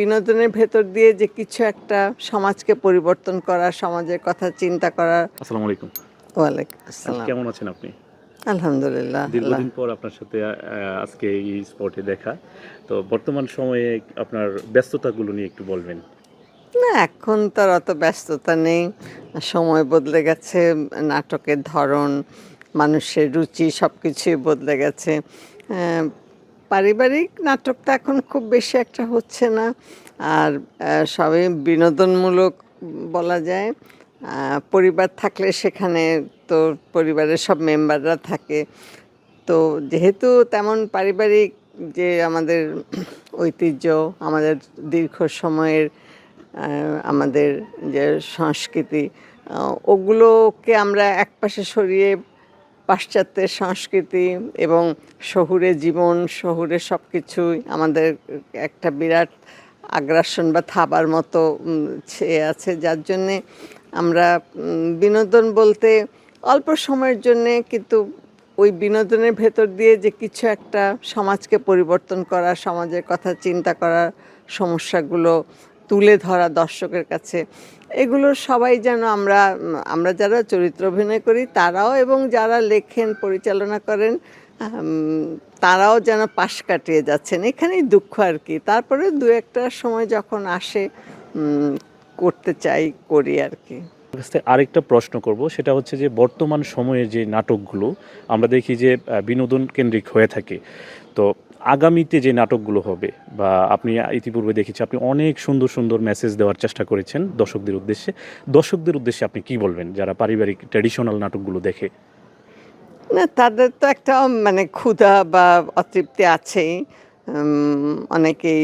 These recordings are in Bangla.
বিনোদনের ভেতর দিয়ে যে কিছু একটা সমাজকে পরিবর্তন করা সমাজের কথা চিন্তা করা। আসসালামু আলাইকুম। ওয়ালাইকুম আসসালাম। কেমন আছেন আপনি? আলহামদুলিল্লাহ দীর্ঘদিন পর আপনার সাথে আজকে এই স্পটে দেখা। তো বর্তমান সময়ে আপনার ব্যস্ততাগুলো নিয়ে একটু বলবেন। না এখন তো অত ব্যস্ততা নেই। সময় বদলে গেছে নাটকের ধরন মানুষের রুচি সব কিছুই বদলে গেছে। পারিবারিক নাটকটা এখন খুব বেশি একটা হচ্ছে না। আর সবই বিনোদনমূলক বলা যায়। পরিবার থাকলে সেখানে তো পরিবারের সব মেম্বাররা থাকে। তো যেহেতু তেমন পারিবারিক যে আমাদের ঐতিহ্য, আমাদের দীর্ঘ সময়ের আমাদের যে সংস্কৃতি ওগুলোকে আমরা একপাশে সরিয়ে পাশ্চাত্যের সংস্কৃতি এবং শহুরে জীবন, শহুরে সব কিছুই আমাদের একটা বিরাট আগ্রাসন বা থাবার মতো ছেয়ে আছে। যার জন্যে আমরা বিনোদন বলতে অল্প সময়ের জন্যে কিন্তু ওই বিনোদনের ভেতর দিয়ে যে কিছু একটা সমাজকে পরিবর্তন করা, সমাজের কথা চিন্তা করা সমস্যাগুলো তুলে ধরা দর্শকের কাছে। এগুলো সবাই যেন আমরা আমরা যারা চরিত্র অভিনয় করি, তারাও এবং যারা লেখেন, পরিচালনা করেন তারাও যেন পাশ কাটিয়ে যাচ্ছেন। এখানেই দুঃখ আর কি। তারপরে দু একটা সময় যখন আসে করতে চাই, করি আর কি। আরেকটা প্রশ্ন করব, সেটা হচ্ছে যে বর্তমান সময়ে যে নাটকগুলো, আমরা দেখি যে বিনোদন কেন্দ্রিক হয়ে থাকে। তো আগামীতে যে নাটকগুলো হবে, বা আপনি ইতিপূর্বে দেখেছি আপনি অনেক সুন্দর সুন্দর মেসেজ দেওয়ার চেষ্টা করেছেন দর্শকদের উদ্দেশ্যে। দর্শকদের উদ্দেশ্যে আপনি কি বলবেন, যারা পারিবারিক ট্র্যাডিশনাল নাটকগুলো দেখে? না, তাদের তো একটা মানে ক্ষুধা বা অতৃপ্তি আছেই। অনেকেই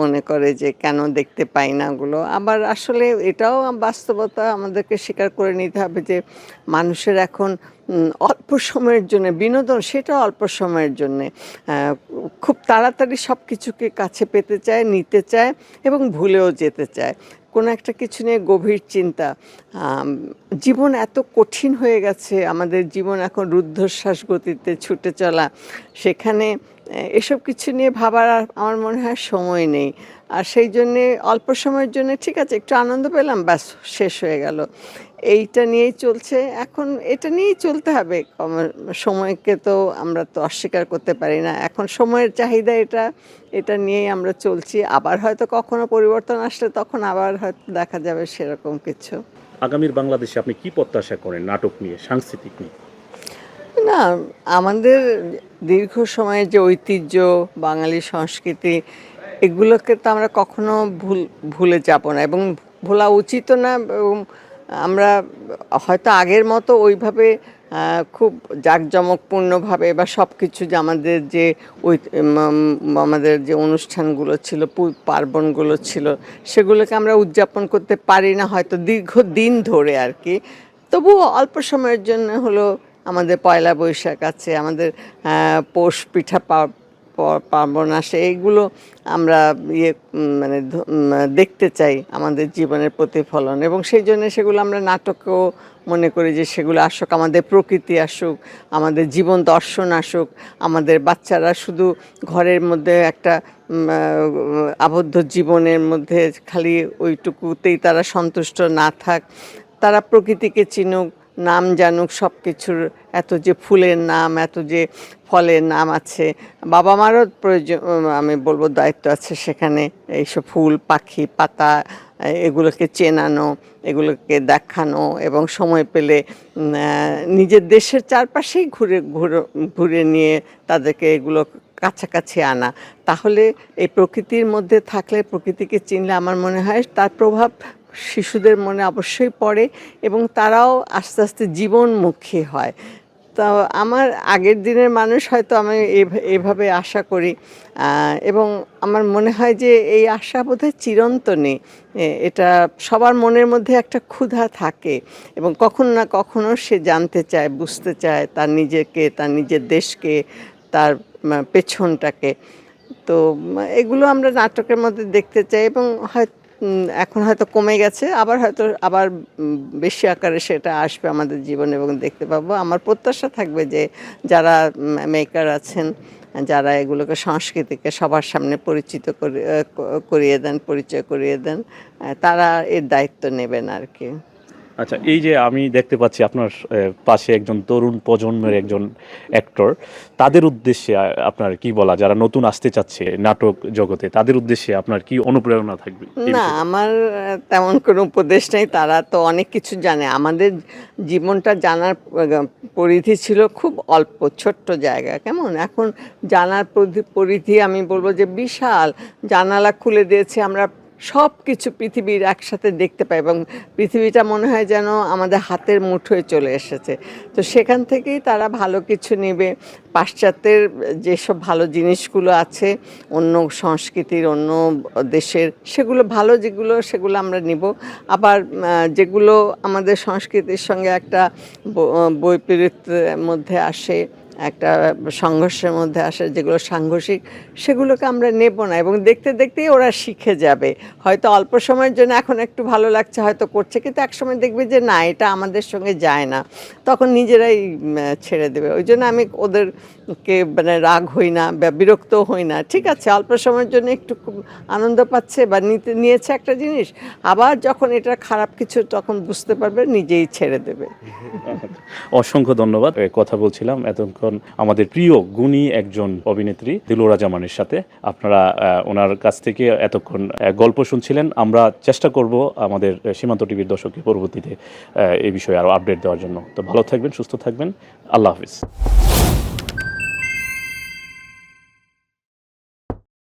মনে করে যে কেন দেখতে পাই না ওগুলো। আবার আসলে এটাও বাস্তবতা আমাদেরকে স্বীকার করে নিতে হবে যে মানুষের এখন অল্প সময়ের জন্য বিনোদন সেটা অল্প সময়ের জন্যে খুব তাড়াতাড়ি সব কিছুকে কাছে পেতে চায়, নিতে চায় এবং ভুলেও যেতে চায়। কোনো একটা কিছু নিয়ে গভীর চিন্তা জীবন এত কঠিন হয়ে গেছে, আমাদের জীবন এখন রুদ্ধশ্বাস গতিতে ছুটে চলা, সেখানে এসব কিছু নিয়ে ভাবার আর আমার মনে হয় সময় নেই। আর সেই জন্যে অল্প সময়ের জন্য ঠিক আছে, একটু আনন্দ পেলাম, ব্যাস, শেষ হয়ে গেল। এইটা নিয়েই চলছে। এখন এটা নিয়েই চলতে হবে। সময়কে তো আমরা তো অস্বীকার করতে পারি না। এখন সময়ের চাহিদা এটা এটা নিয়েই আমরা চলছি। আবার হয়তো কখনো পরিবর্তন আসলে তখন আবার হয়তো দেখা যাবে সেরকম কিছু। আগামীর বাংলাদেশে আপনি কি প্রত্যাশা করেন নাটক নিয়ে, সাংস্কৃতিক নিয়ে? না, আমাদের দীর্ঘ সময়ের যে ঐতিহ্য, বাঙালি সংস্কৃতি, এগুলোকে তো আমরা কখনো ভুল, ভুলে যাব না এবং ভোলা উচিত না এবং আমরা হয়তো আগের মতো ওইভাবে খুব জাঁকজমকপূর্ণভাবে বা সব কিছু যে আমাদের যে ওই আমাদের যে অনুষ্ঠানগুলো ছিল পার্বণগুলো ছিল, সেগুলোকে আমরা উদযাপন করতে পারি না হয়তো দীর্ঘদিন ধরে আর কি। তবুও অল্প সময়ের জন্য হলো আমাদের পয়লা বৈশাখ আছে, আমাদের পৌষ পিঠা পার্বণ আসে এইগুলো আমরা ইয়ে মানে দেখতে চাই আমাদের জীবনের প্রতিফলন। এবং সেই জন্য সেগুলো আমরা নাটকেও মনে করি যে সেগুলো আসুক, আমাদের প্রকৃতি আসুক, আমাদের জীবন দর্শন আসুক, আমাদের বাচ্চারা শুধু ঘরের মধ্যে একটা আবদ্ধ জীবনের মধ্যে খালি ওইটুকুতেই তারা সন্তুষ্ট না থাক, তারা প্রকৃতিকে চিনুক নাম জানুক সব কিছুর এত যে ফুলের নাম, এত যে ফলের নাম আছে। বাবা মারও প্রয়োজন আমি বলব দায়িত্ব আছে সেখানে। এইসব ফুল, পাখি, পাতা, এগুলোকে চেনানো, এগুলোকে দেখানো এবং সময় পেলে নিজের দেশের চারপাশেই ঘুরে ঘুরে ঘুরে নিয়ে তাদেরকে এগুলো কাছাকাছি আনা। তাহলে এই প্রকৃতির মধ্যে থাকলে, প্রকৃতিকে চিনলে আমার মনে হয় তার প্রভাব শিশুদের মনে অবশ্যই পড়ে এবং তারাও আস্তে আস্তে জীবনমুখী হয়। তো আমার আগের দিনের মানুষ হয়তো আমি এভ- এভাবে আশা করি। এবং আমার মনে হয় যে এই আশা বোধহয় চিরন্তনী এটা সবার মনের মধ্যে একটা ক্ষুধা থাকে এবং কখনো না কখনো সে জানতে চায়, বুঝতে চায় তার নিজেকে, তার নিজের দেশকে, তার পেছনটাকে। তো, এগুলো আমরা নাটকের মধ্যে দেখতে চাই এবং হয় এখন হয়তো কমে গেছে, আবার হয়তো আবার বেশি আকারে সেটা আসবে আমাদের জীবনে এবং দেখতে পাবো। আমার প্রত্যাশা থাকবে যে যারা মেকার আছেন, যারা এগুলোকে সংস্কৃতিকে সবার সামনে পরিচিত করে করিয়ে দেন, পরিচয় করিয়ে দেন তারা এর দায়িত্ব নেবেন আর কি। আচ্ছা এই যে আমি দেখতে পাচ্ছি আপনার পাশে একজন তরুণ প্রজন্মের একজন অ্যাক্টর তাদের উদ্দেশ্যে আপনার কি বলা যারা নতুন আসতে চাচ্ছে নাটক জগতে তাদের উদ্দেশ্যে আপনার কি অনুপ্রেরণা থাকবে? না আমার তেমন কোনো উপদেশ নেই তারা তো অনেক কিছু জানে। আমাদের জীবনটা জানার পরিধি ছিল খুব অল্প ছোট্ট জায়গা কেমন? এখন জানার পরিধি- পরিধি আমি বলব যে বিশাল। জানালা খুলে দিয়েছে আমরা সব কিছু পৃথিবীর একসাথে দেখতে পাই এবং পৃথিবীটা মনে হয় যেন আমাদের হাতের মুঠোয় চলে এসেছে। তো সেখান থেকেই তারা ভালো কিছু নেবে। পাশ্চাত্যের যেসব ভালো জিনিসগুলো আছে, অন্য সংস্কৃতির, অন্য দেশের, সেগুলো ভালো যেগুলো, সেগুলো আমরা নিব। আবার যেগুলো আমাদের সংস্কৃতির সঙ্গে একটা বৈপরীত্যের মধ্যে আসে একটা সংঘর্ষের মধ্যে আসে, যেগুলো সাংঘর্ষিক, সেগুলোকে আমরা নেব না। এবং দেখতে দেখতেই ওরা শিখে যাবে। হয়তো অল্প সময়ের জন্য এখন একটু ভালো লাগছে, হয়তো করছে, কিন্তু একসময় দেখবে যে না, এটা আমাদের সঙ্গে যায় না। তখন নিজেরাই ছেড়ে দেবে। ওই জন্য আমি ওদেরকে মানে রাগ হই না, বা বিরক্ত হই না। ঠিক আছে, অল্প সময়ের জন্য একটু খুব আনন্দ পাচ্ছে বা নিতে, নিয়েছে একটা জিনিস, আবার যখন এটা খারাপ কিছু, তখন বুঝতে পারবে, নিজেই ছেড়ে দেবে। অসংখ্য ধন্যবাদ। কথা বলছিলাম, এতক্ষণ আমাদের প্রিয় গুণী একজন অভিনেত্রী দিলোরা জামানের সাথে। আপনারা ওনার কাছ থেকে এতক্ষণ গল্প শুনছিলেন। আমরা চেষ্টা করব আমাদের সীমান্ত টিভির দর্শককে পরবর্তীতে এই বিষয়ে আরও আপডেট দেওয়ার জন্য। তো ভালো থাকবেন, সুস্থ থাকবেন। আল্লাহ হাফিজ।